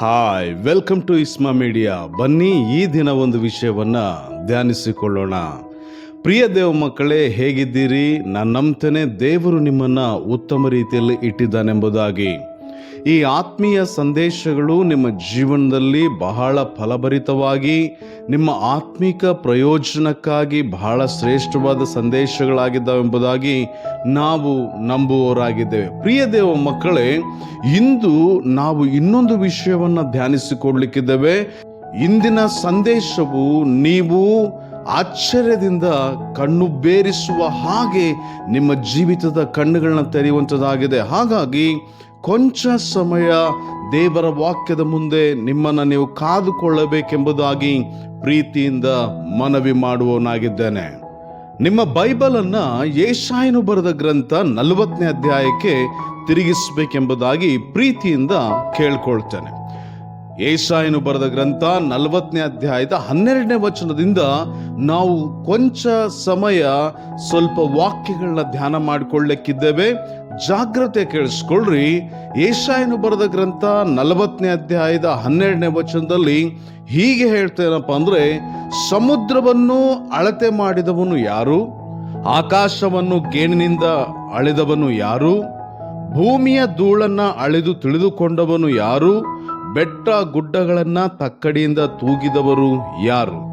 Hi welcome to Isma media ಬನ್ನಿ ಈ ದಿನ ಒಂದು ವಿಷಯವನ್ನು ಧ್ಯಾನಿಸಿಕೊಳ್ಳೋಣ. ಪ್ರಿಯ ದೇವ ಮಕ್ಕಳೇ, ಹೇಗಿದ್ದೀರಿ? ನಾನು ನಂಬ್ತೇನೆ ದೇವರು ನಿಮ್ಮನ್ನು ಉತ್ತಮ ರೀತಿಯಲ್ಲಿ ಇಟ್ಟಿದ್ದಾನೆಂಬುದಾಗಿ. ಈ ಆತ್ಮೀಯ ಸಂದೇಶಗಳು ನಿಮ್ಮ ಜೀವನದಲ್ಲಿ ಬಹಳ ಫಲಭರಿತವಾಗಿ, ನಿಮ್ಮ ಆತ್ಮಿಕ ಪ್ರಯೋಜನಕ್ಕಾಗಿ ಬಹಳ ಶ್ರೇಷ್ಠವಾದ ಸಂದೇಶಗಳಾಗಿದ್ದಾವೆಂಬುದಾಗಿ ನಾವು ನಂಬುವವರಾಗಿದ್ದೇವೆ. ಪ್ರಿಯ ದೇವ ಮಕ್ಕಳೇ, ಇಂದು ನಾವು ಇನ್ನೊಂದು ವಿಷಯವನ್ನು ಧ್ಯಾನಿಸಿಕೊಡ್ಲಿಕ್ಕಿದ್ದೇವೆ ಇಂದಿನ ಸಂದೇಶವು ನೀವು ಆಶ್ಚರ್ಯದಿಂದ ಕಣ್ಣು ಬೇರಿಸುವ ಹಾಗೆ ನಿಮ್ಮ ಜೀವಿತದ ಕಣ್ಣುಗಳನ್ನ ತೆರೆಯುವಂಥದ್ದಾಗಿದೆ ಹಾಗಾಗಿ ಕೊಂಚ ಸಮಯ ದೇವರ ವಾಕ್ಯದ ಮುಂದೆ ನಿಮ್ಮನ್ನು ನೀವು ಕಾದುಕೊಳ್ಳಬೇಕೆಂಬುದಾಗಿ ಪ್ರೀತಿಯಿಂದ ಮನವಿ ಮಾಡುವವನಾಗಿದ್ದೇನೆ. ನಿಮ್ಮ ಬೈಬಲ್ ಅನ್ನ ಯೇಷಾಯನು ಬರೆದ ಗ್ರಂಥ ನಲವತ್ತನೇ ಅಧ್ಯಾಯಕ್ಕೆ ತಿರುಗಿಸಬೇಕೆಂಬುದಾಗಿ ಪ್ರೀತಿಯಿಂದ ಕೇಳ್ಕೊಳ್ತೇನೆ. ಏಷಾಯನು ಬರೆದ ಗ್ರಂಥ ನಲವತ್ತನೇ ಅಧ್ಯಾಯದ ಹನ್ನೆರಡನೇ ವಚನದಿಂದ ನಾವು ಕೊಂಚ ಸಮಯ ಸ್ವಲ್ಪ ವಾಕ್ಯಗಳನ್ನ ಧ್ಯಾನ ಮಾಡಿಕೊಳ್ಳಕ್ಕಿದ್ದೇವೆ. ಜಾಗ್ರತೆ ಕೇಳಿಸ್ಕೊಳ್ರಿ. ಏಷಾಯನು ಬರೆದ ಗ್ರಂಥ ನಲವತ್ತನೇ ಅಧ್ಯಾಯದ ಹನ್ನೆರಡನೇ ವಚನದಲ್ಲಿ ಹೀಗೆ ಹೇಳ್ತೇನಪ್ಪ ಅಂದ್ರೆ, ಸಮುದ್ರವನ್ನು ಅಳತೆ ಮಾಡಿದವನು ಯಾರು? ಆಕಾಶವನ್ನು ಗೇಣಿನಿಂದ ಅಳೆದವನು ಯಾರು? ಭೂಮಿಯ ಧೂಳನ್ನು ಅಳೆದು ತಿಳಿದುಕೊಂಡವನು ಯಾರು? ಬೆಟ್ಟ ಗುಡ್ಡಗಳನ್ನ ತಕ್ಕಡಿಯಿಂದ ತೂಗಿದವರು ಯಾರು?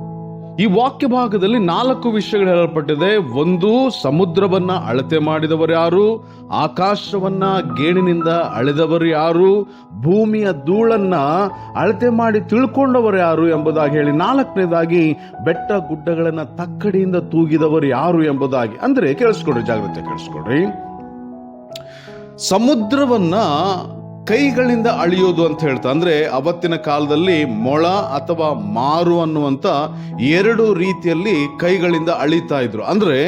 ಈ ವಾಕ್ಯ ಭಾಗದಲ್ಲಿ ನಾಲ್ಕು ವಿಷಯಗಳು ಹೇಳಲ್ಪಟ್ಟಿದೆ. ಒಂದು, ಸಮುದ್ರವನ್ನ ಅಳತೆ ಮಾಡಿದವರು ಯಾರು? ಆಕಾಶವನ್ನ ಗೇಣಿನಿಂದ ಅಳೆದವರು ಯಾರು? ಭೂಮಿಯ ಧೂಳನ್ನ ಅಳತೆ ಮಾಡಿ ತಿಳ್ಕೊಂಡವರು ಯಾರು ಎಂಬುದಾಗಿ ಹೇಳಿ, ನಾಲ್ಕನೇದಾಗಿ ಬೆಟ್ಟ ಗುಡ್ಡಗಳನ್ನ ತಕ್ಕಡಿಯಿಂದ ತೂಗಿದವರು ಯಾರು ಎಂಬುದಾಗಿ. ಅಂದ್ರೆ ಕೇಳಿಸ್ಕೊಡ್ರಿ, ಜಾಗ್ರತೆ ಕೇಳಿಸ್ಕೊಡ್ರಿ. ಸಮುದ್ರವನ್ನ ಕೈಗಳಿಂದ ಅಳಿಯೋದು ಅಂತ ಹೇಳ್ತಾ, ಅಂದ್ರೆ ಅವತ್ತಿನ ಕಾಲದಲ್ಲಿ ಮೊಳ ಅಥವಾ ಮಾರು ಅನ್ನುವಂತ ಎರಡು ರೀತಿಯಲ್ಲಿ ಕೈಗಳಿಂದ ಅಳಿತಾ ಇದ್ರು. ಅಂದ್ರೆ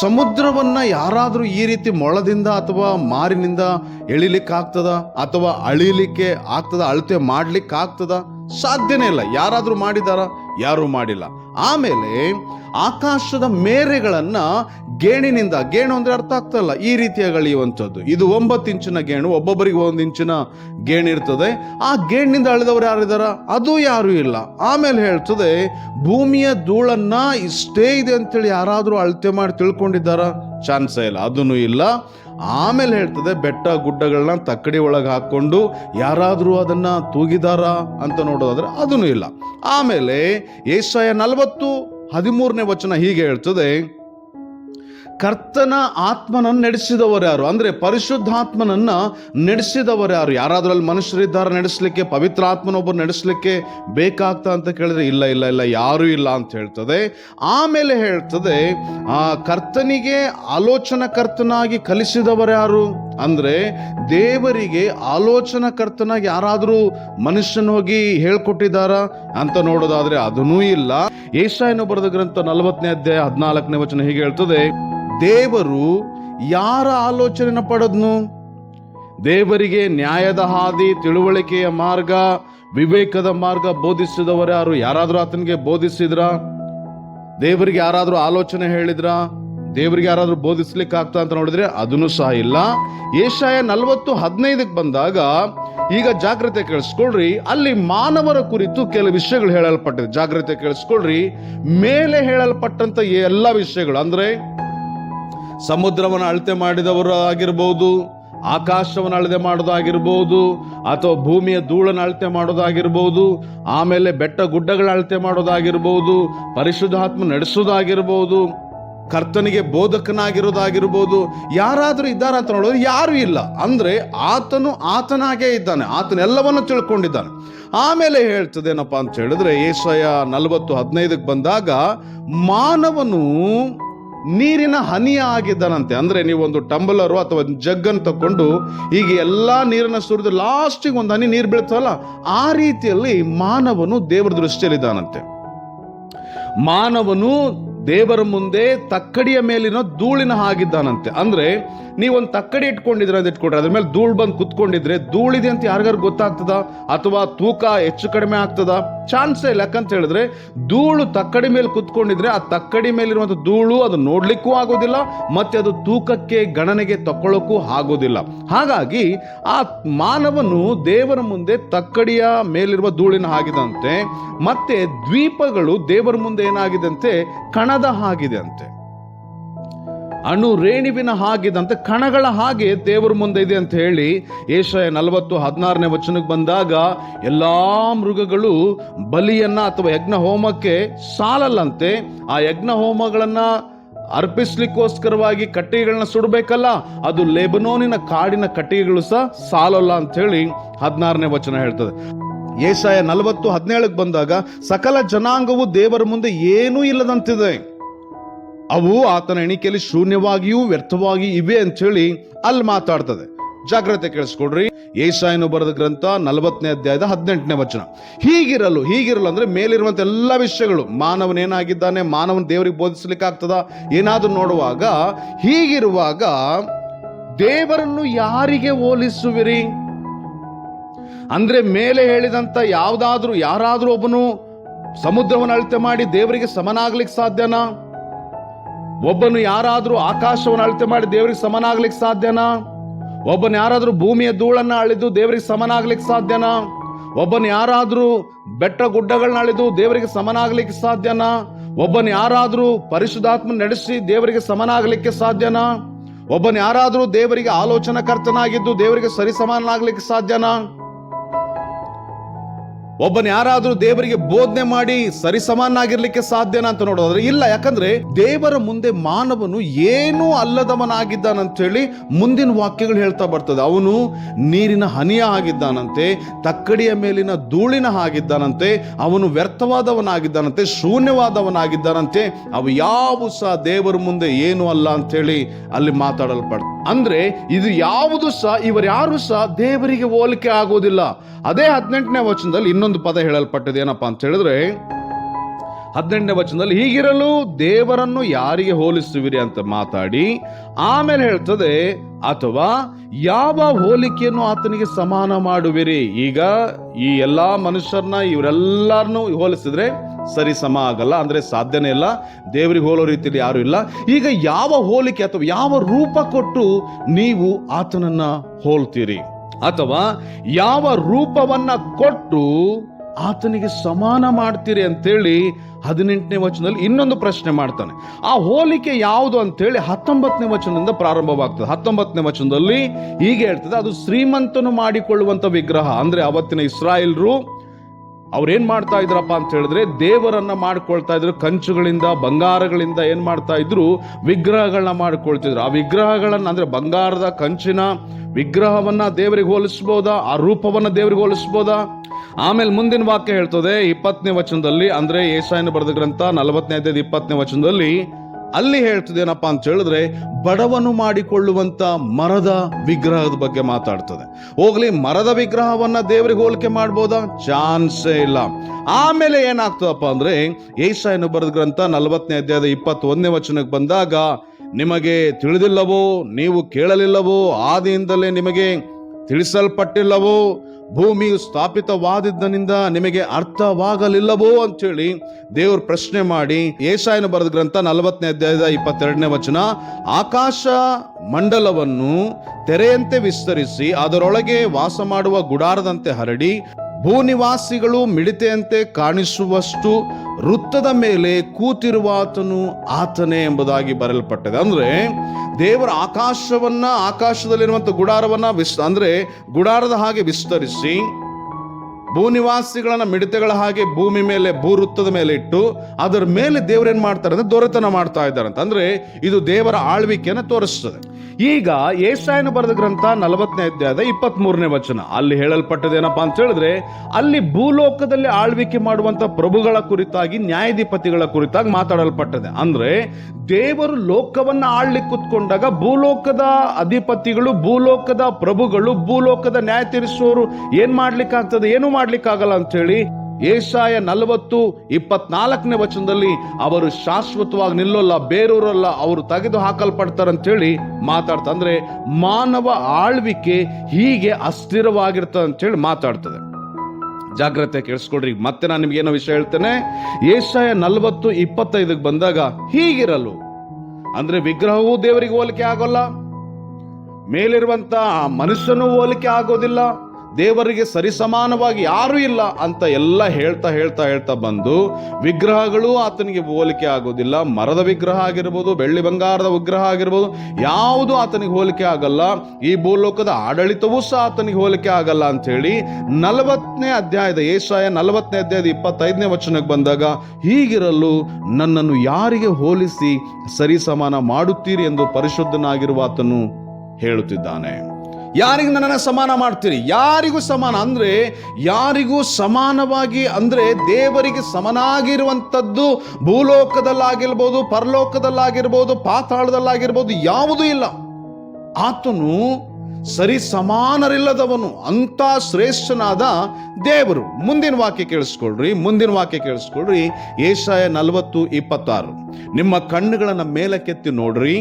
ಸಮುದ್ರವನ್ನ ಯಾರಾದರೂ ಈ ರೀತಿ ಮೊಳದಿಂದ ಅಥವಾ ಮಾರಿನಿಂದ ಎಳಿಲಿಕ್ಕೆ ಆಗ್ತದ ಅಥವಾ ಅಳಿಲಿಕ್ಕೆ ಆಗ್ತದ, ಅಳತೆ ಮಾಡ್ಲಿಕ್ಕೆ ಆಗ್ತದ ಸಾಧ್ಯನೇ ಇಲ್ಲ. ಯಾರಾದರೂ ಮಾಡಿದಾರ? ಯಾರು ಮಾಡಿಲ್ಲ. ಆಮೇಲೆ ಆಕಾಶದ ಮೇರೆಗಳನ್ನ ಗೇಣಿನಿಂದ, ಗೇಣು ಅಂದ್ರೆ ಅರ್ಥ ಆಗ್ತಲ್ಲ, ಈ ರೀತಿಯ ಅಳಿಯುವಂಥದ್ದು. ಇದು ಒಂಬತ್ತು ಇಂಚಿನ ಗೇಣು, ಒಬ್ಬೊಬ್ಬರಿಗೆ ಒಂದು ಇಂಚಿನ ಗೇಣು ಇರ್ತದೆ. ಆ ಗೇಣಿನಿಂದ ಅಳೆದವರು ಯಾರಿದಾರ ಅದು ಯಾರು ಇಲ್ಲ. ಆಮೇಲೆ ಹೇಳ್ತದೆ, ಭೂಮಿಯ ಧೂಳನ್ನ ಇಷ್ಟೇ ಇದೆ ಅಂತೇಳಿ ಯಾರಾದರೂ ಅಳತೆ ಮಾಡಿ ತಿಳ್ಕೊಂಡಿದ್ದಾರ? ಚಾನ್ಸೇ ಇಲ್ಲ ಅದನ್ನು ಇಲ್ಲ. ಆಮೇಲೆ ಹೇಳ್ತದೆ, ಬೆಟ್ಟ ಗುಡ್ಡಗಳನ್ನ ತಕ್ಕಡಿ ಒಳಗೆ ಹಾಕೊಂಡು ಯಾರಾದರೂ ಅದನ್ನ ತೂಗಿದಾರ ಅಂತ ನೋಡೋದಾದ್ರೆ ಅದನ್ನು ಇಲ್ಲ. ಆಮೇಲೆ ಏಸಾಯ ನಲವತ್ತು ಹದಿಮೂರನೇ ವಚನ ಹೀಗೆ ಹೇಳ್ತದೆ, ಕರ್ತನ ಆತ್ಮನನ್ನು ನಡೆಸಿದವರು ಯಾರು? ಅಂದ್ರೆ ಪರಿಶುದ್ಧಾತ್ಮನನ್ನ ನಡೆಸಿದವರು ಯಾರು? ಯಾರಾದ್ರಲ್ಲಿ ಮನುಷ್ಯರಿದ್ದಾರೆ ನಡೆಸಲಿಕ್ಕೆ, ಪವಿತ್ರ ಆತ್ಮನೊಬ್ಬರು ನಡೆಸಲಿಕ್ಕೆ ಬೇಕಾಗ್ತಾ ಅಂತ ಕೇಳಿದ್ರೆ, ಇಲ್ಲ ಇಲ್ಲ ಇಲ್ಲ, ಯಾರೂ ಇಲ್ಲ ಅಂತ ಹೇಳ್ತದೆ. ಆಮೇಲೆ ಹೇಳ್ತದೆ, ಆ ಕರ್ತನಿಗೆ ಆಲೋಚನಾ ಕರ್ತನಾಗಿ ಕಲಿಸಿದವರು ಯಾರು? ಅಂದ್ರೆ ದೇವರಿಗೆ ಆಲೋಚನಾ ಕರ್ತನಾಗಿ ಯಾರಾದರೂ ಮನುಷ್ಯನ ಹೋಗಿ ಹೇಳ್ಕೊಟ್ಟಿದ್ದಾರ ಅಂತ ನೋಡೋದಾದ್ರೆ ಅದನ್ನೂ ಇಲ್ಲ. ಏಷಾಯನು ಬರೆದ ಗ್ರಂಥ ನಲವತ್ತನೇ ಅಧ್ಯಾಯ ಹದಿನಾಲ್ಕನೇ ವಚನ ಹೀಗೆ ಹೇಳ್ತದೆ, ದೇವರು ಯಾರ ಆಲೋಚನೆನ ಪಡೆದ್ನು? ದೇವರಿಗೆ ನ್ಯಾಯದ ಹಾದಿ, ತಿಳುವಳಿಕೆಯ ಮಾರ್ಗ, ವಿವೇಕದ ಮಾರ್ಗ ಬೋಧಿಸಿದವರು ಯಾರು? ಯಾರಾದರೂ ಆತನಿಗೆ ಬೋಧಿಸಿದ್ರ? ದೇವರಿಗೆ ಯಾರಾದರೂ ಆಲೋಚನೆ ಹೇಳಿದ್ರ? ದೇವರಿಗೆ ಯಾರಾದರೂ ಬೋಧಿಸ್ಲಿಕ್ಕೆ ಆಗ್ತಾ ಅಂತ ನೋಡಿದ್ರೆ ಅದನ್ನು ಸಹ ಇಲ್ಲ. ಏಷಾಯ ನಲವತ್ತು ಹದಿನೈದಕ್ಕೆ ಬಂದಾಗ ಈಗ ಜಾಗ್ರತೆ ಕೇಳಿಸ್ಕೊಳ್ರಿ. ಅಲ್ಲಿ ಮಾನವರ ಕುರಿತು ಕೆಲವು ವಿಷಯಗಳು ಹೇಳಲ್ಪಟ್ಟಿದೆ. ಜಾಗ್ರತೆ ಕೇಳಿಸ್ಕೊಳ್ರಿ. ಮೇಲೆ ಹೇಳಲ್ಪಟ್ಟಂತ ಎಲ್ಲ ವಿಷಯಗಳು ಅಂದ್ರೆ ಸಮುದ್ರವನ್ನು ಅಳತೆ ಮಾಡಿದವರು ಆಗಿರ್ಬೋದು, ಆಕಾಶವನ್ನು ಅಳತೆ ಮಾಡೋದಾಗಿರ್ಬೋದು, ಅಥವಾ ಭೂಮಿಯ ಧೂಳನ್ನು ಅಳತೆ ಮಾಡೋದಾಗಿರ್ಬೋದು, ಆಮೇಲೆ ಬೆಟ್ಟ ಗುಡ್ಡಗಳ ಅಳತೆ ಮಾಡೋದಾಗಿರ್ಬೋದು, ಪರಿಶುದ್ಧಾತ್ಮ ನಡೆಸೋದಾಗಿರ್ಬೋದು ಕರ್ತನಿಗೆ ಬೋಧಕನಾಗಿರೋದಾಗಿರ್ಬೋದು ಯಾರಾದರೂ ಇದ್ದಾರ ಅಂತ ನೋಡೋದು ಯಾರೂ ಇಲ್ಲ. ಅಂದರೆ ಆತನು ಆತನಾಗೇ ಇದ್ದಾನೆ, ಆತನೆಲ್ಲವನ್ನು ತಿಳ್ಕೊಂಡಿದ್ದಾನೆ. ಆಮೇಲೆ ಹೇಳ್ತದೇನಪ್ಪ ಅಂತ ಹೇಳಿದ್ರೆ ಏಷಯ ನಲವತ್ತು ಹದಿನೈದಕ್ಕೆ ಬಂದಾಗ, ಮಾನವನು ನೀರಿನ ಹನಿಯ ಆಗಿದ್ದಾನಂತೆ. ಅಂದರೆ ನೀವೊಂದು ಟಂಬಲರು ಅಥವಾ ಜಗ್ಗನ್ನು ತಗೊಂಡು ಈಗ ಎಲ್ಲ ನೀರನ್ನು ಸುರಿದು ಲಾಸ್ಟಿಗೆ ಒಂದು ಹನಿ ನೀರು ಬೀಳ್ತವಲ್ಲ ಆ ರೀತಿಯಲ್ಲಿ ಮಾನವನು ದೇವರ ದೃಷ್ಟಿಯಲ್ಲಿದ್ದಾನಂತೆ. ಮಾನವನು ದೇವರ ಮುಂದೆ ತಕ್ಕಡಿಯ ಮೇಲಿನ ಧೂಳಿನ ಹಾಗಿದ್ದಾನಂತೆ. ಅಂದ್ರೆ ನೀವೊಂದು ತಕ್ಕಡಿ ಇಟ್ಕೊಂಡಿದ್ರೆ ಅದು ಇಟ್ಕೊಂಡ್ರೆ. ಅದ್ರ ಮೇಲೆ ಧೂಳು ಬಂದು ಕುತ್ಕೊಂಡಿದ್ರೆ ಧೂಳಿದೆ ಅಂತ ಯಾರಿಗಾರು ಗೊತ್ತಾಗ್ತದ? ಅಥವಾ ತೂಕ ಹೆಚ್ಚು ಕಡಿಮೆ ಆಗ್ತದ? ಚಾನ್ಸ್ ಇಲ್ಲ. ಯಾಕಂತ ಹೇಳಿದ್ರೆ ಧೂಳು ತಕ್ಕಡಿ ಮೇಲೆ ಕುತ್ಕೊಂಡಿದ್ರೆ ಆ ತಕ್ಕಡಿ ಮೇಲಿರುವಂತ ಧೂಳು ಅದು ನೋಡ್ಲಿಕ್ಕೂ ಆಗೋದಿಲ್ಲ, ಮತ್ತೆ ಅದು ತೂಕಕ್ಕೆ ಗಣನೆಗೆ ತಕ್ಕೊಳ್ಳೋಕ್ಕೂ ಆಗೋದಿಲ್ಲ. ಹಾಗಾಗಿ ಆ ಮಾನವನು ದೇವರ ಮುಂದೆ ತಕ್ಕಡಿಯ ಮೇಲಿರುವ ಧೂಳಿನ ಹಾಗಿದಂತೆ ಮತ್ತೆ ದ್ವೀಪಗಳು ದೇವರ ಮುಂದೆ ಏನಾಗಿದಂತೆ ಕಣದ ಹಾಗಿದೆ ಅಂತೆ. ಅಣು ರೇಣಿವಿನ ಹಾಗಿದಂತೆ ಕಣಗಳ ಹಾಗೆ ದೇವರ ಮುಂದೆ ಇದೆ ಅಂತ ಹೇಳಿ ಏಷಯ ನಲವತ್ತು ಹದಿನಾರನೇ ವಚನಕ್ಕೆ ಬಂದಾಗ ಎಲ್ಲಾ ಮೃಗಗಳು ಬಲಿಯನ್ನ ಅಥವಾ ಯಜ್ಞ ಹೋಮಕ್ಕೆ ಸಾಲಲ್ಲಂತೆ, ಆ ಯಜ್ಞ ಹೋಮಗಳನ್ನ ಅರ್ಪಿಸ್ಲಿಕ್ಕೋಸ್ಕರವಾಗಿ ಕಟ್ಟಿಗೆಗಳನ್ನ ಸುಡಬೇಕಲ್ಲ, ಅದು ಲೆಬನೋನಿನ ಕಾಡಿನ ಕಟ್ಟಿಗೆಗಳು ಸಹ ಸಾಲಲ್ಲ ಅಂತ ಹೇಳಿ ಹದಿನಾರನೇ ವಚನ ಹೇಳ್ತದೆ. ಏಸಾಯ ನಲವತ್ತು ಹದಿನೇಳಕ್ಕೆ ಬಂದಾಗ ಸಕಲ ಜನಾಂಗವು ದೇವರ ಮುಂದೆ ಏನೂ ಇಲ್ಲದಂತಿದೆ. ಅವು ಆತನ ಎಣಿಕೆಯಲ್ಲಿ ಶೂನ್ಯವಾಗಿಯೂ ವ್ಯರ್ಥವಾಗಿ ಇವೆ ಅಂತ ಹೇಳಿ ಅಲ್ಲಿ ಮಾತಾಡ್ತದೆ. ಜಾಗ್ರತೆ ಕೇಳಿಸ್ಕೊಡ್ರಿ ಏಸಾಯನು ಬರೆದ ಗ್ರಂಥ ನಲವತ್ತನೇ ಅಧ್ಯಾಯದ ಹದಿನೆಂಟನೇ ವಚನ. ಹೀಗಿರಲು ಹೀಗಿರಲು ಅಂದ್ರೆ ಮೇಲಿರುವಂತ ಎಲ್ಲ ವಿಷಯಗಳು. ಮಾನವನೇನಾಗಿದ್ದಾನೆ, ಮಾನವನ ದೇವರಿಗೆ ಬೋಧಿಸ್ಲಿಕ್ಕೆ ಆಗ್ತದ ಏನಾದ್ರೂ ನೋಡುವಾಗ, ಹೀಗಿರುವಾಗ ದೇವರನ್ನು ಯಾರಿಗೆ ಹೋಲಿಸುವಿರಿ? ಅಂದ್ರೆ ಮೇಲೆ ಹೇಳಿದಂತ ಯಾವ್ದಾದ್ರೂ ಯಾರಾದ್ರೂ ಒಬ್ಬನು ಸಮುದ್ರವನ್ನು ಅಳತೆ ಮಾಡಿ ದೇವರಿಗೆ ಸಮನಾಗ್ಲಿಕ್ಕೆ ಸಾಧ್ಯನಾ? ಒಬ್ಬನು ಯಾರಾದ್ರೂ ಆಕಾಶವನ್ನು ಅಳತೆ ಮಾಡಿ ದೇವರಿಗೆ ಸಮನಾಗ್ಲಿಕ್ಕೆ ಸಾಧ್ಯನಾ? ಒಬ್ಬನು ಯಾರಾದ್ರೂ ಭೂಮಿಯ ಧೂಳನ್ನ ಅಳಿದು ದೇವರಿಗೆ ಸಮನಾಗ್ಲಿಕ್ಕೆ ಸಾಧ್ಯನಾ? ಒಬ್ಬನು ಯಾರಾದ್ರೂ ಬೆಟ್ಟ ಗುಡ್ಡಗಳನ್ನ ಅಳಿದು ದೇವರಿಗೆ ಸಮನಾಗ್ಲಿಕ್ಕೆ ಸಾಧ್ಯನಾ? ಒಬ್ಬನು ಯಾರಾದ್ರೂ ಪರಿಶುದ್ಧಾತ್ಮ ನಡೆಸಿ ದೇವರಿಗೆ ಸಮನಾಗ್ಲಿಕ್ಕೆ ಸಾಧ್ಯನಾ? ಒಬ್ಬನು ಯಾರಾದ್ರೂ ದೇವರಿಗೆ ಆಲೋಚನಾಕರ್ತನಾಗಿದ್ದು ದೇವರಿಗೆ ಸರಿ ಸಮಾನನಾಗ್ಲಿಕ್ಕೆ ಸಾಧ್ಯನಾ? ಒಬ್ಬನ ಯಾರಾದ್ರೂ ದೇವರಿಗೆ ಬೋಧನೆ ಮಾಡಿ ಸರಿಸಮಾನಾಗಿರ್ಲಿಕ್ಕೆ ಸಾಧ್ಯನಾ ಅಂತ ನೋಡೋದಾದ್ರೆ ಇಲ್ಲ. ಯಾಕಂದ್ರೆ ದೇವರ ಮುಂದೆ ಮಾನವನು ಏನೂ ಅಲ್ಲದವನಾಗಿದ್ದಾನಂತ ಹೇಳಿ ಮುಂದಿನ ವಾಕ್ಯಗಳು ಹೇಳ್ತಾ ಬರ್ತದೆ. ಅವನು ನೀರಿನ ಹನಿಯ ಆಗಿದ್ದಾನಂತೆ, ತಕ್ಕಡಿಯ ಮೇಲಿನ ಧೂಳಿನ ಆಗಿದ್ದಾನಂತೆ, ಅವನು ವ್ಯರ್ಥವಾದವನಾಗಿದ್ದಾನಂತೆ, ಶೂನ್ಯವಾದವನಾಗಿದ್ದಾನಂತೆ, ಅವು ಯಾವು ಸಹ ದೇವರ ಮುಂದೆ ಏನು ಅಲ್ಲ ಅಂತ ಹೇಳಿ ಅಲ್ಲಿ ಮಾತಾಡಲ್ಪಡ್ತ. ಅಂದ್ರೆ ಇದು ಯಾವುದು ಸಹ ಇವರ್ಯಾರು ಸಹ ದೇವರಿಗೆ ಹೋಲಿಕೆ ಆಗೋದಿಲ್ಲ. ಅದೇ ಹದಿನೆಂಟನೇ ವಚನದಲ್ಲಿ ಇನ್ನೊಂದು ಪದ ಹೇಳಲ್ಪಟ್ಟದ್ದು ಏನಪ್ಪಾ ಅಂತ ಹೇಳಿದ್ರೆ, ಹದಿನೆಂಟನೇ ವಚನದಲ್ಲಿ ಹೀಗಿರಲು ದೇವರನ್ನು ಯಾರಿಗೆ ಹೋಲಿಸುವಿರಿ ಅಂತ ಮಾತಾಡಿ, ಆಮೇಲೆ ಹೇಳ್ತದೆ, ಅಥವಾ ಯಾವ ಹೋಲಿಕೆಯನ್ನು ಆತನಿಗೆ ಸಮಾನ ಮಾಡುವಿರಿ? ಈಗ ಈ ಎಲ್ಲಾ ಮನುಷ್ಯರನ್ನ ಇವರೆಲ್ಲರನ್ನು ಹೋಲಿಸಿದ್ರೆ ಸರಿ ಸಮ ಆಗಲ್ಲ, ಅಂದ್ರೆ ಸಾಧ್ಯನೇ ಇಲ್ಲ, ದೇವರಿಗೆ ಹೋಲೋ ರೀತಿಯಲ್ಲಿ ಯಾರು ಇಲ್ಲ. ಈಗ ಯಾವ ಹೋಲಿಕೆ ಅಥವಾ ಯಾವ ರೂಪ ಕೊಟ್ಟು ನೀವು ಆತನನ್ನ ಹೋಲ್ತೀರಿ? ಅಥವಾ ಯಾವ ರೂಪವನ್ನ ಕೊಟ್ಟು ಆತನಿಗೆ ಸಮಾನ ಮಾಡ್ತೀರಿ ಅಂತೇಳಿ ಹದಿನೆಂಟನೇ ವಚನದಲ್ಲಿ ಇನ್ನೊಂದು ಪ್ರಶ್ನೆ ಮಾಡ್ತಾನೆ. ಆ ಹೋಲಿಕೆ ಯಾವುದು ಅಂತೇಳಿ ಹತ್ತೊಂಬತ್ತನೇ ವಚನದಿಂದ ಪ್ರಾರಂಭವಾಗ್ತದೆ. ಹತ್ತೊಂಬತ್ತನೇ ವಚನದಲ್ಲಿ ಹೀಗೆ ಹೇಳ್ತದೆ, ಅದು ಶ್ರೀಮಂತನು ಮಾಡಿಕೊಳ್ಳುವಂಥ ವಿಗ್ರಹ, ಅಂದ್ರೆ ಅವತ್ತಿನ ಇಸ್ರಾಯೇಲ್ರು ಅವ್ರೇನ್ ಮಾಡ್ತಾ ಇದ್ರಪ್ಪ ಅಂತ ಹೇಳಿದ್ರೆ ದೇವರನ್ನ ಮಾಡ್ಕೊಳ್ತಾ ಇದ್ರು, ಕಂಚುಗಳಿಂದ, ಬಂಗಾರಗಳಿಂದ ಏನು ಮಾಡ್ತಾ ಇದ್ರು, ವಿಗ್ರಹಗಳನ್ನ ಮಾಡ್ಕೊಳ್ತಿದ್ರು. ಆ ವಿಗ್ರಹಗಳನ್ನ ಅಂದ್ರೆ ಬಂಗಾರದ ಕಂಚಿನ ವಿಗ್ರಹವನ್ನ ದೇವರಿಗೆ ಹೋಲಿಸ್ಬೋದಾ? ಆ ರೂಪವನ್ನ ದೇವರಿಗೆ ಹೋಲಿಸ್ಬೋದಾ? ಆಮೇಲೆ ಮುಂದಿನ ವಾಕ್ಯ ಹೇಳ್ತದೆ, ಇಪ್ಪತ್ತನೇ ವಚನದಲ್ಲಿ, ಅಂದ್ರೆ ಏಸಾಯನ ಬರೆದ ಗ್ರಂಥ ನಲವತ್ತನೇ ಇಪ್ಪತ್ತನೇ ವಚನದಲ್ಲಿ ಅಲ್ಲಿ ಹೇಳ್ತದೇನಪ್ಪ ಅಂತ ಹೇಳಿದ್ರೆ, ಬಡವನು ಮಾಡಿಕೊಳ್ಳುವಂತ ಮರದ ವಿಗ್ರಹದ ಬಗ್ಗೆ ಮಾತಾಡ್ತದೆ. ಹೋಗ್ಲಿ, ಮರದ ವಿಗ್ರಹವನ್ನ ದೇವರಿಗೆ ಹೋಲಿಕೆ ಮಾಡ್ಬೋದಾ? ಚಾನ್ಸೇ ಇಲ್ಲ. ಆಮೇಲೆ ಏನಾಗ್ತದಪ್ಪ ಅಂದ್ರೆ, ಏಸಾಯನು ಬರೆದ ಗ್ರಂಥ ನಲವತ್ತನೇ ಅಧ್ಯಾಯದ ಇಪ್ಪತ್ತೊಂದನೇ ವಚನಕ್ಕೆ ಬಂದಾಗ, ನಿಮಗೆ ತಿಳಿದಿಲ್ಲವೋ, ನೀವು ಕೇಳಲಿಲ್ಲವೋ, ಆದಿಯಿಂದಲೇ ನಿಮಗೆ ತಿಳಿಸಲ್ಪಟ್ಟಿಲ್ಲವೋ ಭೂಮಿಯು ಸ್ಥಾಪಿತವಾದಿದ್ದನಿಂದ ನಿಮಗೆ ಅರ್ಥವಾಗಲಿಲ್ಲವೋ ಅಂತೇಳಿ ದೇವರು ಪ್ರಶ್ನೆ ಮಾಡಿ ಏಷಾಯನ ಬರೆದ ಗ್ರಂಥ ನಲವತ್ತನೇ ಅಧ್ಯಾಯದ ಇಪ್ಪತ್ತೆರಡನೇ ವಚನ, ಆಕಾಶ ಮಂಡಲವನ್ನು ತೆರೆಯಂತೆ ವಿಸ್ತರಿಸಿ ಅದರೊಳಗೆ ವಾಸ ಮಾಡುವ ಗುಡಾರದಂತೆ ಹರಡಿ ಭೂನಿವಾಸಿಗಳು ಮಿಡಿತೆಯಂತೆ ಕಾಣಿಸುವಷ್ಟು ವೃತ್ತದ ಮೇಲೆ ಕೂತಿರುವ ಆತನು ಆತನೇ ಎಂಬುದಾಗಿ ಬರೆಯಲ್ಪಟ್ಟಿದೆ. ಅಂದ್ರೆ ದೇವರ ಆಕಾಶವನ್ನ, ಆಕಾಶದಲ್ಲಿರುವಂಥ ಗುಡಾರವನ್ನ ವಿಸ್, ಅಂದ್ರೆ ಗುಡಾರದ ಹಾಗೆ ವಿಸ್ತರಿಸಿ ಭೂನಿವಾಸಿಗಳನ್ನ ಮಿಡತೆಗಳ ಹಾಗೆ ಭೂಮಿ ಮೇಲೆ ಭೂವೃತ್ತದ ಮೇಲೆ ಇಟ್ಟು ಅದರ ಮೇಲೆ ದೇವರೇನ್ ಮಾಡ್ತಾರೆ ಅಂದ್ರೆ ದೊರೆತನ ಮಾಡ್ತಾ ಇದ್ದಾರಂತ ಅಂದ್ರೆ ಇದು ದೇವರ ಆಳ್ವಿಕೆಯನ್ನು ತೋರಿಸ್ತದೆ. ಈಗ ಏಸಾಯನ ಬರೆದ ಗ್ರಂಥ ನಲವತ್ತನೇ ಅಧ್ಯಾಯದ ಇಪ್ಪತ್ತ್ ಮೂರನೇ ವಚನ. ಅಲ್ಲಿ ಹೇಳಲ್ಪಟ್ಟದೇನಪ್ಪಾ ಅಂತ ಹೇಳಿದ್ರೆ, ಅಲ್ಲಿ ಭೂಲೋಕದಲ್ಲಿ ಆಳ್ವಿಕೆ ಮಾಡುವಂತ ಪ್ರಭುಗಳ ಕುರಿತಾಗಿ, ನ್ಯಾಯಾಧಿಪತಿಗಳ ಕುರಿತಾಗಿ ಮಾತಾಡಲ್ಪಟ್ಟದೆ. ಅಂದ್ರೆ ದೇವರು ಲೋಕವನ್ನ ಆಳ್ಲಿಕ್ಕೆ ಕುತ್ಕೊಂಡಾಗ ಭೂಲೋಕದ ಅಧಿಪತಿಗಳು, ಭೂಲೋಕದ ಪ್ರಭುಗಳು, ಭೂಲೋಕದ ನ್ಯಾಯ ತೀರಿಸುವವರು ಏನ್ ಮಾಡ್ಲಿಕ್ಕಾಗ್ತದೆ? ಏನು ಮಾಡ್ಲಿಕ್ಕಾಗಲ್ಲ ಅಂತ ಹೇಳಿ ಏಷಾಯ ನಲವತ್ತು ಇಪ್ಪತ್ನಾಲ್ಕನೇ ವಚನದಲ್ಲಿ ಅವರು ಶಾಶ್ವತವಾಗಿ ನಿಲ್ಲೋಲ್ಲ, ಬೇರೂರಲ್ಲ, ಅವರು ತೆಗೆದು ಹಾಕಲ್ಪಡ್ತಾರೆ ಅಂತೇಳಿ ಮಾತಾಡ್ತಾರೆ ಅಂದ್ರೆ ಮಾನವ ಆಳ್ವಿಕೆ ಹೀಗೆ ಅಸ್ಥಿರವಾಗಿರ್ತದೆ ಅಂತೇಳಿ ಮಾತಾಡ್ತದೆ. ಜಾಗ್ರತೆ ಕೇಳಿಸ್ಕೊಡ್ರಿ, ಮತ್ತೆ ನಾನು ನಿಮ್ಗೆ ಏನೋ ವಿಷಯ ಹೇಳ್ತೇನೆ. ಏಷಾಯ ನಲವತ್ತು ಇಪ್ಪತ್ತೈದಕ್ಕೆ ಬಂದಾಗ ಹೀಗಿರಲು, ಅಂದ್ರೆ ವಿಗ್ರಹವೂ ದೇವರಿಗೆ ಹೋಲಿಕೆ ಆಗೋಲ್ಲ, ಮೇಲಿರುವಂತ ಆ ಮನುಷ್ಯನೂ ಹೋಲಿಕೆ ಆಗೋದಿಲ್ಲ ದೇವರಿಗೆ ಸರಿಸಮಾನವಾಗಿ ಯಾರೂ ಇಲ್ಲ ಅಂತ ಎಲ್ಲ ಹೇಳ್ತಾ ಹೇಳ್ತಾ ಹೇಳ್ತಾ ಬಂದು ವಿಗ್ರಹಗಳು ಆತನಿಗೆ ಹೋಲಿಕೆ ಆಗೋದಿಲ್ಲ. ಮರದ ವಿಗ್ರಹ ಆಗಿರ್ಬೋದು, ಬೆಳ್ಳಿ ಬಂಗಾರದ ವಿಗ್ರಹ ಆಗಿರ್ಬೋದು, ಯಾವುದು ಆತನಿಗೆ ಹೋಲಿಕೆ ಆಗಲ್ಲ. ಈ ಭೂಲೋಕದ ಆಡಳಿತವೂ ಸಹ ಆತನಿಗೆ ಹೋಲಿಕೆ ಆಗಲ್ಲ ಅಂತ ಹೇಳಿ ನಲವತ್ತನೇ ಅಧ್ಯಾಯದ ಏಷಾಯ ನಲವತ್ತನೇ ಅಧ್ಯಾಯದ ಇಪ್ಪತ್ತೈದನೇ ವಚನಕ್ಕೆ ಬಂದಾಗ, ಹೀಗಿರಲು ನನ್ನನ್ನು ಯಾರಿಗೆ ಹೋಲಿಸಿ ಸರಿಸಮಾನ ಮಾಡುತ್ತೀರಿ ಎಂದು ಪರಿಶುದ್ಧನಾಗಿರುವ ಆತನು ಹೇಳುತ್ತಿದ್ದಾನೆ. ಯಾರಿಗೆ ನನ್ನನ್ನು ಸಮಾನ ಮಾಡ್ತೀರಿ? ಯಾರಿಗೂ ಸಮಾನ? ಅಂದ್ರೆ ಯಾರಿಗೂ ಸಮಾನವಾಗಿ, ಅಂದ್ರೆ ದೇವರಿಗೆ ಸಮನಾಗಿರುವಂಥದ್ದು ಭೂಲೋಕದಲ್ಲಾಗಿರ್ಬೋದು, ಪರಲೋಕದಲ್ಲಾಗಿರ್ಬೋದು, ಪಾತಾಳದಲ್ಲಾಗಿರ್ಬೋದು ಯಾವುದೂ ಇಲ್ಲ. ಆತನು ಸರಿ ಸಮಾನರಿಲ್ಲದವನು ಅಂತ ಶ್ರೇಷ್ಠನಾದ ದೇವರು. ಮುಂದಿನ ವಾಕ್ಯ ಕೇಳಿಸ್ಕೊಳ್ರಿ, ಮುಂದಿನ ವಾಕ್ಯ ಕೇಳಿಸ್ಕೊಳ್ರಿ. ಏಷಾಯ ನಲವತ್ತು ಇಪ್ಪತ್ತಾರು. ನಿಮ್ಮ ಕಣ್ಣುಗಳನ್ನು ಮೇಲಕ್ಕೆತ್ತಿ ನೋಡ್ರಿ.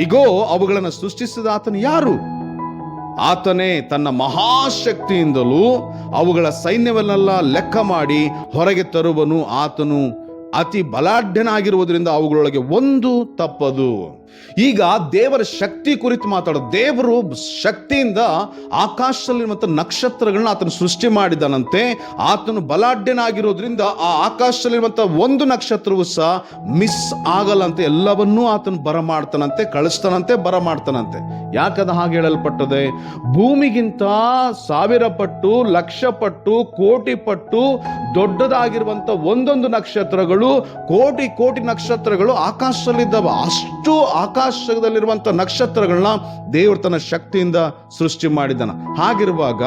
ಇಗೋ, ಅವುಗಳನ್ನು ಸೃಷ್ಟಿಸಿದ ಆತನು ಯಾರು? ಆತನೇ ತನ್ನ ಮಹಾಶಕ್ತಿಯಿಂದಲೂ ಅವುಗಳ ಸೈನ್ಯವನ್ನೆಲ್ಲ ಲೆಕ್ಕ ಮಾಡಿ ಹೊರಗೆ ತರುವನು ಆತನು. ಅತಿ ಬಲಾಢ್ಯನಾಗಿರುವುದರಿಂದ ಅವುಗಳೊಳಗೆ ಒಂದು ತಪ್ಪದು. ಈಗ ದೇವರ ಶಕ್ತಿ ಕುರಿತು ಮಾತಾಡೋ. ದೇವರು ಶಕ್ತಿಯಿಂದ ಆಕಾಶದಲ್ಲಿರುವಂಥ ನಕ್ಷತ್ರಗಳನ್ನ ಆತನು ಸೃಷ್ಟಿ ಮಾಡಿದನಂತೆ ಆತನು ಬಲಾಢ್ಯನಾಗಿರೋದ್ರಿಂದ ಆ ಆಕಾಶದಲ್ಲಿರುವಂಥ ಒಂದು ನಕ್ಷತ್ರವು ಸಹ ಮಿಸ್ ಆಗಲ್ಲಂತೆ ಎಲ್ಲವನ್ನೂ ಆತನು ಬರಮಾಡ್ತಾನಂತೆ, ಕಳಿಸ್ತಾನಂತೆ, ಬರಮಾಡ್ತಾನಂತೆ. ಯಾಕದ ಹಾಗೆ ಹೇಳಲ್ಪಟ್ಟದೆ? ಭೂಮಿಗಿಂತ ಸಾವಿರ ಪಟ್ಟು, ಲಕ್ಷ ಪಟ್ಟು, ಕೋಟಿ ಪಟ್ಟು ದೊಡ್ಡದಾಗಿರುವಂತ ಒಂದೊಂದು ನಕ್ಷತ್ರಗಳು ಕೋಟಿ ಕೋಟಿ ನಕ್ಷತ್ರಗಳು ಆಕಾಶದಲ್ಲಿದ್ದಾವೆ. ಅಷ್ಟು ಆಕಾಶದಲ್ಲಿರುವಂಥ ನಕ್ಷತ್ರಗಳನ್ನ ದೇವರು ತನ್ನ ಶಕ್ತಿಯಿಂದ ಸೃಷ್ಟಿ ಮಾಡಿದ್ದಾನ. ಹಾಗಿರುವಾಗ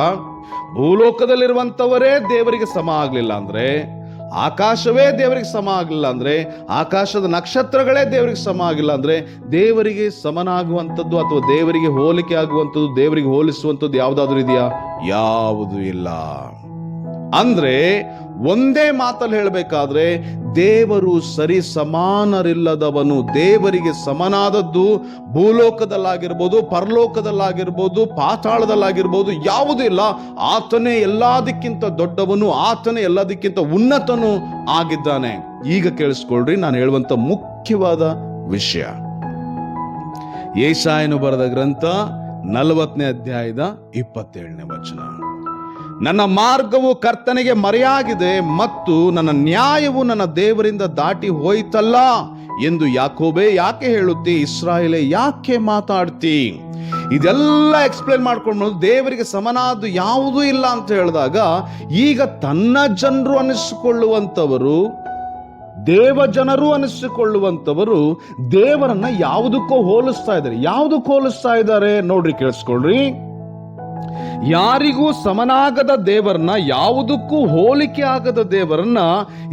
ಭೂಲೋಕದಲ್ಲಿರುವಂತವರೇ ದೇವರಿಗೆ ಸಮ ಆಗಲಿಲ್ಲ ಅಂದ್ರೆ, ಆಕಾಶವೇ ದೇವರಿಗೆ ಸಮ ಆಗಲಿಲ್ಲ ಅಂದ್ರೆ, ಆಕಾಶದ ನಕ್ಷತ್ರಗಳೇ ದೇವರಿಗೆ ಸಮ ಆಗಿಲ್ಲ ಅಂದ್ರೆ, ದೇವರಿಗೆ ಸಮನಾಗುವಂಥದ್ದು ಅಥವಾ ದೇವರಿಗೆ ಹೋಲಿಕೆ ಆಗುವಂಥದ್ದು, ದೇವರಿಗೆ ಹೋಲಿಸುವಂಥದ್ದು ಯಾವುದಾದ್ರೂ ಇದೆಯಾ? ಯಾವುದು ಇಲ್ಲ. ಅಂದ್ರೆ ಒಂದೇ ಮಾತಲ್ಲಿ ಹೇಳಬೇಕಾದ್ರೆ, ದೇವರು ಸರಿ ಸಮಾನರಿಲ್ಲದವನು ದೇವರಿಗೆ ಸಮನಾದದ್ದು ಭೂಲೋಕದಲ್ಲಾಗಿರ್ಬೋದು, ಪರಲೋಕದಲ್ಲಾಗಿರ್ಬೋದು, ಪಾತಾಳದಲ್ಲಾಗಿರ್ಬೋದು ಯಾವುದೂ ಇಲ್ಲ. ಆತನೇ ಎಲ್ಲದಕ್ಕಿಂತ ದೊಡ್ಡವನು, ಆತನೇ ಎಲ್ಲದಕ್ಕಿಂತ ಉನ್ನತನು ಆಗಿದ್ದಾನೆ. ಈಗ ಕೇಳಿಸ್ಕೊಳ್ರಿ, ನಾನು ಹೇಳುವಂತ ಮುಖ್ಯವಾದ ವಿಷಯ. ಏಷಾಯನು ಬರೆದ ಗ್ರಂಥ ನಲವತ್ತನೇ ಅಧ್ಯಾಯದ ಇಪ್ಪತ್ತೇಳನೇ ವಚನ. ನನ್ನ ಮಾರ್ಗವು ಕರ್ತನಿಗೆ ಮರೆಯಾಗಿದೆ ಮತ್ತು ನನ್ನ ನ್ಯಾಯವು ನನ್ನ ದೇವರಿಂದ ದಾಟಿ ಹೋಯ್ತಲ್ಲ ಎಂದು ಯಾಕೋಬೇ ಯಾಕೆ ಹೇಳುತ್ತಿ? ಇಸ್ರಾಯೇಲೆ ಯಾಕೆ ಮಾತಾಡ್ತಿ? ಇದೆಲ್ಲ ಎಕ್ಸ್ಪ್ಲೇನ್ ಮಾಡ್ಕೊಂಡು ದೇವರಿಗೆ ಸಮನಾದ್ದು ಯಾವುದೂ ಇಲ್ಲ ಅಂತ ಹೇಳಿದಾಗ, ಈಗ ತನ್ನ ಜನರು ಅನಿಸಿಕೊಳ್ಳುವಂಥವರು ದೇವ ಜನರು ಅನಿಸಿಕೊಳ್ಳುವಂಥವರು ದೇವರನ್ನ ಯಾವುದಕ್ಕೋ ಹೋಲಿಸ್ತಾ ಇದ್ದಾರೆ. ಯಾವುದಕ್ಕೂ ಹೋಲಿಸ್ತಾ ಇದ್ದಾರೆ? ನೋಡ್ರಿ, ಕೇಳಿಸ್ಕೊಳ್ರಿ. ಯಾರಿಗೂ ಸಮನಾಗದ ದೇವರನ್ನ, ಯಾವುದಕ್ಕೂ ಹೋಲಿಕೆ ಆಗದ ದೇವರನ್ನ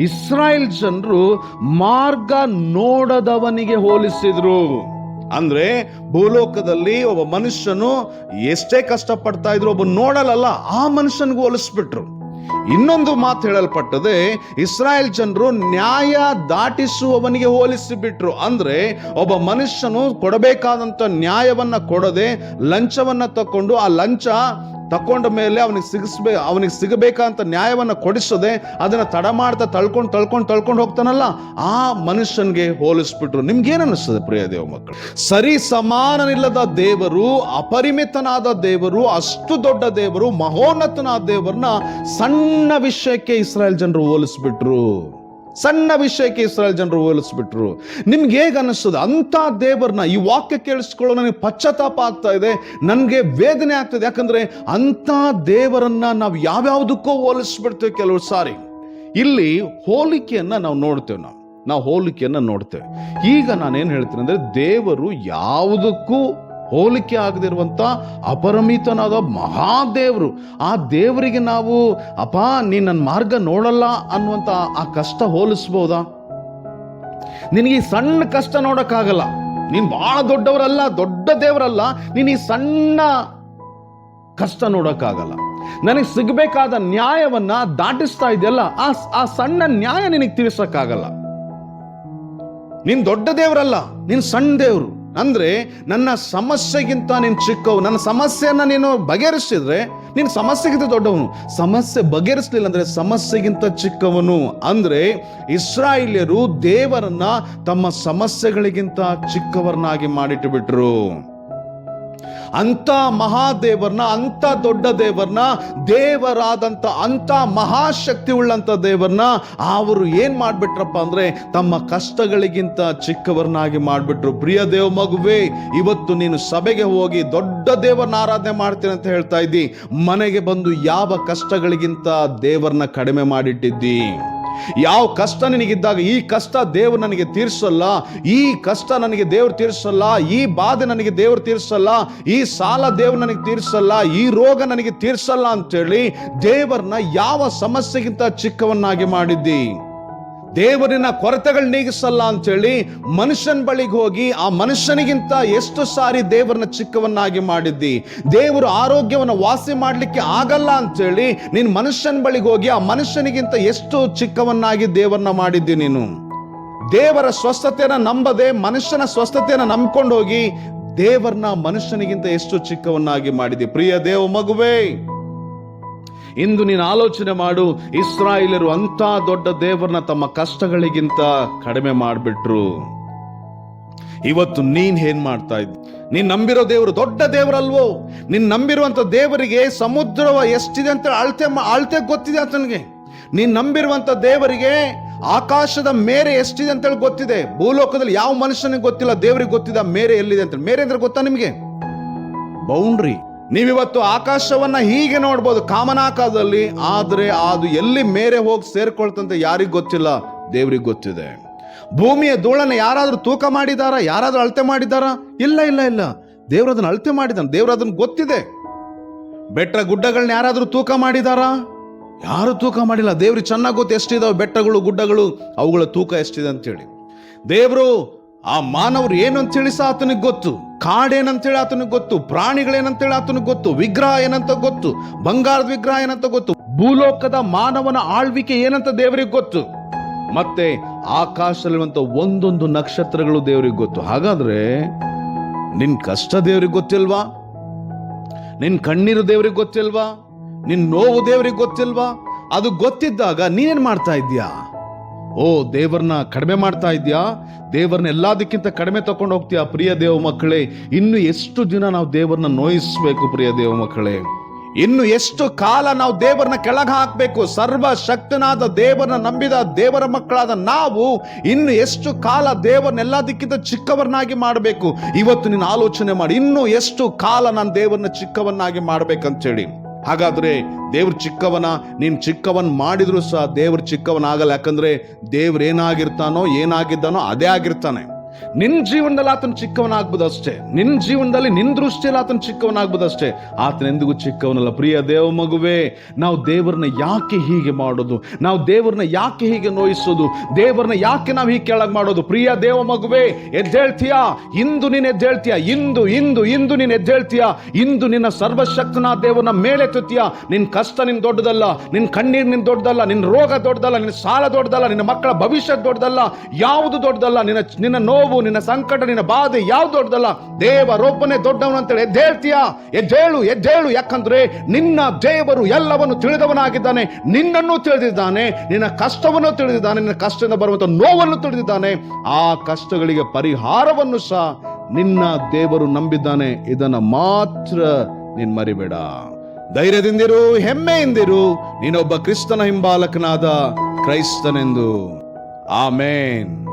ಇಸ್ರಾಯೇಲ್ ಜನರು ಮಾರ್ಗ ನೋಡದವನಿಗೆ ಹೋಲಿಸಿದ್ರು. ಅಂದ್ರೆ ಭೂಲೋಕದಲ್ಲಿ ಒಬ್ಬ ಮನುಷ್ಯನು ಎಷ್ಟೇ ಕಷ್ಟಪಡ್ತಾ ಇದ್ರು ಒಬ್ಬ ನೋಡಲಲ್ಲ, ಆ ಮನುಷ್ಯನಿಗೂ ಹೋಲಿಸ್ಬಿಟ್ರು. ಇನ್ನೊಂದು ಮಾತು ಹೇಳಲ್ಪಟ್ಟದೆ, ಇಸ್ರಾಯೇಲ್ ಜನರು ನ್ಯಾಯ ದಾಟಿಸುವವನಿಗೆ ಹೋಲಿಸಿ ಬಿಟ್ರು ಅಂದ್ರೆ ಒಬ್ಬ ಮನುಷ್ಯನು ಕೊಡಬೇಕಾದಂತ ನ್ಯಾಯವನ್ನ ಕೊಡದೆ ಲಂಚವನ್ನ ತಕೊಂಡು ಆ ಲಂಚ ತಕೊಂಡ ಮೇಲೆ ಅವನಿಗೆ ಸಿಗಿಸ್ಬೇ, ಅವನಿಗೆ ಸಿಗಬೇಕಂತ ನ್ಯಾಯವನ್ನು ಕೊಡಿಸದೆ ಅದನ್ನು ತಡ ಮಾಡ್ತಾ ತಳ್ಕೊಂಡು ತಳ್ಕೊಂಡು ತಳ್ಕೊಂಡು ಹೋಗ್ತಾನಲ್ಲ, ಆ ಮನುಷ್ಯನಿಗೆ ಹೋಲಿಸ್ಬಿಟ್ರು. ನಿಮ್ಗೇನು ಅನಿಸ್ತದೆ ಪ್ರಿಯ ದೇವ ಮಕ್ಕಳು? ಸರಿ ಸಮಾನನಿಲ್ಲದ ದೇವರು, ಅಪರಿಮಿತನಾದ ದೇವರು, ಅಷ್ಟು ದೊಡ್ಡ ದೇವರು, ಮಹೋನ್ನತನಾದ ದೇವರನ್ನ ಸಣ್ಣ ವಿಷಯಕ್ಕೆ ಇಸ್ರಾಯೇಲ್ ಜನರು ಹೋಲಿಸ್ಬಿಟ್ರು. ಸಣ್ಣ ವಿಷಯಕ್ಕೆ ಇಸ್ರಾಯಲ್ ಜನರು ಹೋಲಿಸ್ಬಿಟ್ರು. ನಿಮ್ಗೆ ಹೇಗೆ ಅನ್ನಿಸ್ತದೆ ಅಂತ ದೇವರನ್ನ ಈ ವಾಕ್ಯ ಕೇಳಿಸ್ಕೊಳ್ಳೋ ನನಗೆ ಪಶ್ಚಾತ್ತಾಪ ಆಗ್ತಾ ಇದೆ, ನನಗೆ ವೇದನೆ ಆಗ್ತದೆ ಯಾಕಂದ್ರೆ ಅಂತ ದೇವರನ್ನ ನಾವು ಯಾವ್ಯಾವುದಕ್ಕೋ ಹೋಲಿಸ್ಬಿಡ್ತೇವೆ ಕೆಲವು ಸಾರಿ. ಇಲ್ಲಿ ಹೋಲಿಕೆಯನ್ನ ನಾವು ನೋಡ್ತೇವೆ ನಾವು. ನಾವು ಹೋಲಿಕೆಯನ್ನು ನೋಡ್ತೇವೆ. ಈಗ ನಾನೇನು ಹೇಳ್ತೀನಿ ಅಂದ್ರೆ ದೇವರು ಯಾವುದಕ್ಕೂ ಹೋಲಿಕೆ ಆಗದಿರುವಂಥ ಅಪರಿಮಿತನಾದ ಮಹಾದೇವರು, ಆ ದೇವರಿಗೆ ನಾವು, ಅಪ್ಪ ನೀ ನನ್ನ ಮಾರ್ಗ ನೋಡಲ್ಲ ಅನ್ನುವಂಥ ಆ ಕಷ್ಟ ಹೋಲಿಸ್ಬೋದಾ? ನಿನಗೆ ಈ ಸಣ್ಣ ಕಷ್ಟ ನೋಡೋಕ್ಕಾಗಲ್ಲ. ನೀನು ಭಾಳ ದೊಡ್ಡವರಲ್ಲ, ದೊಡ್ಡ ದೇವರಲ್ಲ, ನೀನು ಈ ಸಣ್ಣ ಕಷ್ಟ ನೋಡೋಕ್ಕಾಗಲ್ಲ. ನನಗೆ ಸಿಗಬೇಕಾದ ನ್ಯಾಯವನ್ನ ದಾಟಿಸ್ತಾ ಇದೆಯಲ್ಲ, ಆ ಆ ಸಣ್ಣ ನ್ಯಾಯ ನಿನಗೆ ತಿಳಿಸೋಕ್ಕಾಗಲ್ಲ. ನೀನು ದೊಡ್ಡ ದೇವರಲ್ಲ, ನೀನು ಸಣ್ಣ ದೇವರು. ಅಂದ್ರೆ ನನ್ನ ಸಮಸ್ಯೆಗಿಂತ ನೀನು ಚಿಕ್ಕವು ನನ್ನ ಸಮಸ್ಯೆಯನ್ನು ನೀನು ಬಗೆಹರಿಸಿದ್ರೆ ನೀನು ಸಮಸ್ಯೆಗಿಂತ ದೊಡ್ಡವನು. ಸಮಸ್ಯೆ ಬಗೆಹರಿಸಲಿಲ್ಲ ಅಂದರೆ ಸಮಸ್ಯೆಗಿಂತ ಚಿಕ್ಕವನು. ಅಂದರೆ ಇಸ್ರಾಯಿಲ್ಯರು ದೇವರನ್ನ ತಮ್ಮ ಸಮಸ್ಯೆಗಳಿಗಿಂತ ಚಿಕ್ಕವರನ್ನಾಗಿ ಮಾಡಿಟ್ಟು ಬಿಟ್ರು ಅಂತ ಮಹಾದೇವರನ್ನ, ಅಂಥ ದೊಡ್ಡ ದೇವರನ್ನ, ದೇವರಾದಂಥ ಅಂಥ ಮಹಾಶಕ್ತಿ ಉಳ್ಳಂಥ ದೇವರನ್ನ ಅವರು ಏನು ಮಾಡಿಬಿಟ್ರಪ್ಪ ಅಂದ್ರೆ ತಮ್ಮ ಕಷ್ಟಗಳಿಗಿಂತ ಚಿಕ್ಕವರನ್ನಾಗಿ ಮಾಡಿಬಿಟ್ರು. ಪ್ರಿಯ ದೇವ ಮಗುವೆ, ಇವತ್ತು ನೀನು ಸಭೆಗೆ ಹೋಗಿ ದೊಡ್ಡ ದೇವರನ್ನ ಆರಾಧನೆ ಮಾಡ್ತೀನಿ ಅಂತ ಹೇಳ್ತಾ ಇದ್ದಿ. ಮನೆಗೆ ಬಂದು ಯಾವ ಕಷ್ಟಗಳಿಗಿಂತ ದೇವರನ್ನ ಕಡಿಮೆ ಮಾಡಿಟ್ಟಿದ್ದಿ? ಯಾವ ಕಷ್ಟ ನಿನಗಿದ್ದಾಗ ಈ ಕಷ್ಟ ದೇವರು ನನಗೆ ತೀರಿಸಲ್ಲ, ಈ ಕಷ್ಟ ನನಗೆ ದೇವರು ತೀರಿಸಲ್ಲ, ಈ ಬಾಧೆ ನನಗೆ ದೇವರು ತೀರಿಸಲ್ಲ, ಈ ಸಾಲ ದೇವರು ನನಗೆ ತೀರಿಸಲ್ಲ, ಈ ರೋಗ ನನಗೆ ತೀರಿಸಲ್ಲ ಅಂತೇಳಿ ದೇವರನ್ನ ಯಾವ ಸಮಸ್ಯೆಗಿಂತ ಚಿಕ್ಕವನ್ನಾಗಿ ಮಾಡಿದ್ದಿ? ದೇವರಿನ ಕೊರತೆಗಳು ನೀಗಿಸಲ್ಲ ಅಂತೇಳಿ ಮನುಷ್ಯನ ಬಳಿಗೆ ಹೋಗಿ ಆ ಮನುಷ್ಯನಿಗಿಂತ ಎಷ್ಟು ಸಾರಿ ದೇವರನ್ನ ಚಿಕ್ಕವನ್ನಾಗಿ ಮಾಡಿದ್ದಿ? ದೇವರು ಆರೋಗ್ಯವನ್ನು ವಾಸಿ ಮಾಡಲಿಕ್ಕೆ ಆಗಲ್ಲ ಅಂತೇಳಿ ನೀನು ಮನುಷ್ಯನ ಬಳಿಗೆ ಹೋಗಿ ಆ ಮನುಷ್ಯನಿಗಿಂತ ಎಷ್ಟು ಚಿಕ್ಕವನ್ನಾಗಿ ದೇವರನ್ನ ಮಾಡಿದ್ದಿ ನೀನು? ದೇವರ ಸ್ವಸ್ಥತೆಯನ್ನು ನಂಬದೆ ಮನುಷ್ಯನ ಸ್ವಸ್ಥತೆಯನ್ನು ನಂಬ್ಕೊಂಡು ಹೋಗಿ ದೇವರನ್ನ ಮನುಷ್ಯನಿಗಿಂತ ಎಷ್ಟು ಚಿಕ್ಕವನ್ನಾಗಿ ಮಾಡಿದಿ ಪ್ರಿಯ ದೇವ ಮಗುವೇ! ಇಂದು ನೀನು ಆಲೋಚನೆ ಮಾಡು ಇಸ್ರಾಯಿಲರು ಅಂತ ದೊಡ್ಡ ದೇವರನ್ನ ತಮ್ಮ ಕಷ್ಟಗಳಿಗಿಂತ ಕಡಿಮೆ ಮಾಡಿಬಿಟ್ರು. ಇವತ್ತು ನೀನ್ ಏನ್ ಮಾಡ್ತಾ ಇದ್ದ? ನೀನ್ ನಂಬಿರೋ ದೇವರು ದೊಡ್ಡ ದೇವರಲ್ವೋ? ನೀನ್ ನಂಬಿರುವಂತ ದೇವರಿಗೆ ಸಮುದ್ರವ ಎಷ್ಟಿದೆ ಅಂತ ಅಳತೆ ಅಳತೆ ಗೊತ್ತಿದೆ ಆತನಿಗೆ ನೀನ್ ನಂಬಿರುವಂತ ದೇವರಿಗೆ ಆಕಾಶದ ಮೇರೆ ಎಷ್ಟಿದೆ ಅಂತೇಳಿ ಗೊತ್ತಿದೆ. ಭೂಲೋಕದಲ್ಲಿ ಯಾವ ಮನುಷ್ಯನಿಗೆ ಗೊತ್ತಿಲ್ಲ, ದೇವರಿಗೆ ಗೊತ್ತಿದೆ ಮೇರೆ ಎಲ್ಲಿದೆ ಅಂತ ಮೇರೆ ಅಂದ್ರೆ ಗೊತ್ತಾ ನಿಮಗೆ? ಬೌಂಡ್ರಿ ನೀವಿವತ್ತು ಆಕಾಶವನ್ನ ಹೀಗೆ ನೋಡ್ಬೋದು, ಕಾಮನಾಕಾರದಲ್ಲಿ, ಆದರೆ ಅದು ಎಲ್ಲಿ ಮೇರೆ ಹೋಗಿ ಸೇರ್ಕೊಳ್ತಂತ ಯಾರಿಗೂ ಗೊತ್ತಿಲ್ಲ, ದೇವ್ರಿಗೆ ಗೊತ್ತಿದೆ. ಭೂಮಿಯ ಧೂಳನ್ನ ಯಾರಾದರೂ ತೂಕ ಮಾಡಿದಾರ, ಯಾರಾದರೂ ಅಳತೆ ಮಾಡಿದಾರ? ಇಲ್ಲ ಇಲ್ಲ ಇಲ್ಲ. ದೇವ್ರು ಅದನ್ನ ಅಳತೆ ಮಾಡಿದಾನ, ದೇವ್ರ ಅದನ್ನ ಗೊತ್ತಿದೆ. ಬೆಟ್ಟ ಗುಡ್ಡಗಳನ್ನ ಯಾರಾದರೂ ತೂಕ ಮಾಡಿದಾರಾ? ಯಾರು ತೂಕ ಮಾಡಿಲ್ಲ. ದೇವ್ರಿಗೆ ಚೆನ್ನಾಗಿ ಗೊತ್ತು ಎಷ್ಟಿದಾವೆ ಬೆಟ್ಟಗಳು, ಗುಡ್ಡಗಳು, ಅವುಗಳ ತೂಕ ಎಷ್ಟಿದೆ ಅಂತೇಳಿ. ದೇವರು ಆ ಮಾನವರು ಏನು ಅಂತೇಳಿ ಸಹ ಆತನಿಗೆ ಗೊತ್ತು? ಕಾಡೇನಂತೇಳಿ ಆತನಿಗೆ ಗೊತ್ತು? ಪ್ರಾಣಿಗಳೇನಂತೇಳಿ ಆತನಿಗೆ ಗೊತ್ತು? ವಿಗ್ರಹ ಏನಂತ ಗೊತ್ತು? ಬಂಗಾರದ ವಿಗ್ರಹ ಏನಂತ ಗೊತ್ತು? ಭೂಲೋಕದ ಮಾನವನ ಆಳ್ವಿಕೆ ಏನಂತ ದೇವರಿಗೆ ಗೊತ್ತು? ಮತ್ತೆ ಆಕಾಶದಲ್ಲಿರುವಂತ ಒಂದೊಂದು ನಕ್ಷತ್ರಗಳು ದೇವರಿಗೆ ಗೊತ್ತು. ಹಾಗಾದ್ರೆ ನಿನ್ ಕಷ್ಟ ದೇವರಿಗೆ ಗೊತ್ತಿಲ್ವಾ? ನಿನ್ ಕಣ್ಣೀರು ದೇವ್ರಿಗೆ ಗೊತ್ತಿಲ್ವಾ? ನಿನ್ ನೋವು ದೇವ್ರಿಗೆ ಗೊತ್ತಿಲ್ವಾ? ಅದು ಗೊತ್ತಿದ್ದಾಗ ನೀನೇನ್ ಮಾಡ್ತಾ ಇದ್ಯಾ ಓ, ದೇವರನ್ನ ಕಡಿಮೆ ಮಾಡ್ತಾ ಇದ್ಯಾ ದೇವರನ್ನ ಎಲ್ಲದಕ್ಕಿಂತ ಕಡಿಮೆ ತಗೊಂಡು ಹೋಗ್ತೀಯಾ, ಪ್ರಿಯ ದೇವ ಮಕ್ಕಳೇ? ಇನ್ನು ಎಷ್ಟು ದಿನ ನಾವು ದೇವರನ್ನ ನೋಯಿಸಬೇಕು, ಪ್ರಿಯ ದೇವ ಮಕ್ಕಳೇ? ಇನ್ನು ಎಷ್ಟು ಕಾಲ ನಾವು ದೇವರನ್ನ ಕೆಳಗೆ ಹಾಕಬೇಕು? ಸರ್ವ ಶಕ್ತನಾದ ದೇವರನ್ನ ನಂಬಿದ ದೇವರ ಮಕ್ಕಳಾದ ನಾವು ಇನ್ನು ಎಷ್ಟು ಕಾಲ ದೇವರನ್ನ ಎಲ್ಲದಕ್ಕಿಂತ ಚಿಕ್ಕವರನ್ನಾಗಿ ಮಾಡಬೇಕು? ಇವತ್ತು ನೀನು ಆಲೋಚನೆ ಮಾಡಿ. ಇನ್ನು ಎಷ್ಟು ಕಾಲ ನಾನು ದೇವರನ್ನ ಚಿಕ್ಕವನ್ನಾಗಿ ಮಾಡ್ಬೇಕಂತೇಳಿ. ಹಾಗಾದ್ರೆ ದೇವ್ರ ಚಿಕ್ಕವನ ನೀನು ಚಿಕ್ಕವನ್ ಮಾಡಿದರೂ ಸಹ ದೇವ್ರ ಚಿಕ್ಕವನಾಗಲ್ಲ. ಯಾಕಂದರೆ ದೇವ್ರೇನಾಗಿರ್ತಾನೋ ಏನಾಗಿದ್ದಾನೋ ಅದೇ ಆಗಿರ್ತಾನೆ. ನಿನ್ ಜೀವನದಲ್ಲಿ ಆತನ ಚಿಕ್ಕವನಾಗ್ಬೋದು ಅಷ್ಟೇ ನಿನ್ ಜೀವನದಲ್ಲಿ ನಿನ್ ದೃಷ್ಟಿಯಲ್ಲಿ ಆತನ ಚಿಕ್ಕವನಾಗ್ಬೋದು ಅಷ್ಟೇ ಆತನ ಎಂದಿಗೂ ಚಿಕ್ಕವನಲ್ಲ. ಪ್ರಿಯ ದೇವ ಮಗುವೆ, ನಾವು ದೇವರನ್ನ ಯಾಕೆ ಹೀಗೆ ಮಾಡೋದು? ನಾವು ದೇವರನ್ನ ಯಾಕೆ ಹೀಗೆ ನೋಯಿಸೋದು? ದೇವರನ್ನ ಯಾಕೆ ನಾವು ಹೀಗೆ ಕೆಳಗೆ ಮಾಡೋದು? ಪ್ರಿಯ ದೇವ ಮಗುವೆ, ಎದ್ದೇಳ್ತೀಯಾ? ಇಂದು ನೀನು ಎದ್ದೇಳ್ತೀಯ? ಇಂದು ಇಂದು ಇಂದು ನೀನು ಎದ್ದೇಳ್ತೀಯ? ಇಂದು ನಿನ್ನ ಸರ್ವಶಕ್ತನ ದೇವರನ್ನ ಮೇಲೆತ್ತುತ್ತೀಯ ನಿನ್ ಕಷ್ಟ ನಿನ್ ದೊಡ್ಡದಲ್ಲ, ನಿನ್ ಕಣ್ಣೀರ್ ನಿನ್ ದೊಡ್ಡದಲ್ಲ, ನಿನ್ ರೋಗ ದೊಡ್ಡದಲ್ಲ ನಿನ್ನ ಸಾಲ ದೊಡ್ಡದಲ್ಲ, ನಿನ್ನ ಮಕ್ಕಳ ಭವಿಷ್ಯ ದೊಡ್ಡದಲ್ಲ, ಯಾವುದು ದೊಡ್ಡದಲ್ಲ, ನಿನ್ನ ನಿನ್ನ ನೋವು ನಿನ್ನ ಸಂಕಟ, ನಿನ್ನ ಬಾಧೆ ಯಾವ್ದು ದೊಡ್ಡದಲ್ಲ, ದೇವರೊಬ್ಬನೇ ದೊಡ್ಡವನು ಅಂತೇಳಿ ಎದ್ದೇಳ್ತೀಯ? ಎದ್ದೇಳು ಎದ್ದೇಳು, ಯಾಕಂದ್ರೆ ನಿನ್ನ ದೇವರು ಎಲ್ಲವನ್ನು ತಿಳಿದವನಾಗಿದ್ದಾನೆ, ನಿನ್ನನ್ನು ತಿಳಿದಿದ್ದಾನೆ, ನಿನ್ನ ಕಷ್ಟವನ್ನು ತಿಳಿದಿದ್ದಾನೆ, ನಿನ್ನ ಕಷ್ಟದಿಂದ ಬರುವಂತ ನೋವನ್ನು ತಿಳಿದಿದ್ದಾನೆ. ಆ ಕಷ್ಟಗಳಿಗೆ ಪರಿಹಾರವನ್ನು ಸಹ ನಿನ್ನ ದೇವರು ನಂಬಿದ್ದಾನೆ. ಇದನ್ನ ಮಾತ್ರ ನೀನ್ ಮರಿಬೇಡ. ಧೈರ್ಯದಿಂದಿರು, ಹೆಮ್ಮೆಯಿಂದಿರು, ನೀನೊಬ್ಬ ಕ್ರಿಸ್ತನ ಹಿಂಬಾಲಕನಾದ ಕ್ರೈಸ್ತನೆಂದು. ಆಮೇನ್.